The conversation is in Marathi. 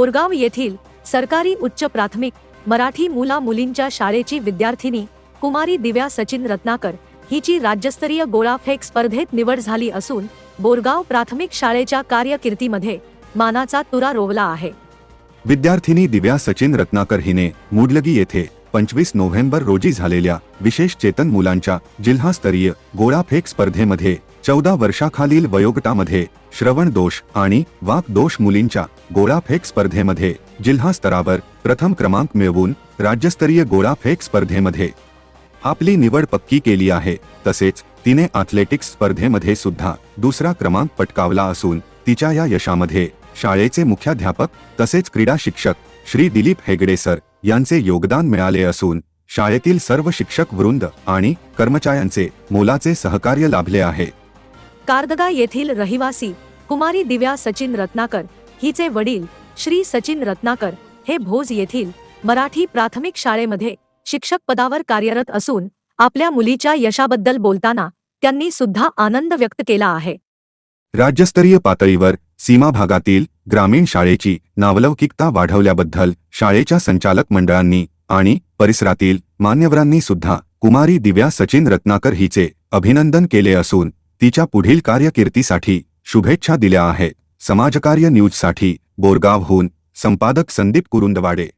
बोरगाव येथील सरकारी उच्च प्राथमिक मराठी मुला मुलींच्या शाळेची विद्यार्थिनी कुमारी दिव्या सचिन रत्नाकर हिची राज्यस्तरीय गोळाफेक स्पर्धेत निवड झाली असून बोरगाव प्राथमिक शाळेच्या कार्यकिर्तीमध्ये मानाचा तुरा रोवला आहे. विद्यार्थिनी दिव्या सचिन रत्नाकर हिने मुडलगी येथे पंचवीस नोव्हेंबर रोजी झालेल्या विशेष चेतन मुलांच्या जिल्हास्तरीय गोळाफेक स्पर्धेमध्ये चौदा वर्षाखालील वयोगटामध्ये श्रवण दोष आणि वाक दोष मुलींच्या गोळाफेक स्पर्धेमध्ये जिल्हा स्तरावर प्रथम क्रमांक मिळवून राज्यस्तरीय गोळाफेक स्पर्धेमध्ये आपली निवड पक्की केली आहे. तसेच तिने अथलेटिक्स स्पर्धेमध्ये सुद्धा दुसरा क्रमांक पटकावला असून तिच्या या यशामध्ये शाळेचे मुख्याध्यापक तसेच क्रीडा शिक्षक श्री दिलीप हेगडे सर यांचे योगदान मिळाले असून शाळेतील सर्व शिक्षक वृंद आणि कर्मचाऱ्यांचे मोलाचे सहकार्य लाभले आहे. कारदगा येथील रहिवासी कुमारी दिव्या सचिन रत्नाकर हिचे वडील श्री सचिन रत्नाकर हे भोज येथील मराठी प्राथमिक शाळेमध्ये शिक्षक पदावर कार्यरत असून आपल्या मुलीच्या यशाबद्दल बोलताना त्यांनी सुद्धा आनंद व्यक्त केला आहे. राज्यस्तरीय पातळीवर सीमा भागातील ग्रामीण शाळेची नावलौकिकता वाढवल्याबद्दल शाळेच्या संचालक मंडळांनी आणि परिसरातील मान्यवरांनी सुद्धा कुमारी दिव्या सचिन रत्नाकर हिचे अभिनंदन केले असून तिच्या पुढील कार्यकिर्दीसाठी शुभेच्छा दिल्या आहेत. समाजकार्य न्यूजसाठी बोरगावहून संपादक संदीप कुरुंदवाडे.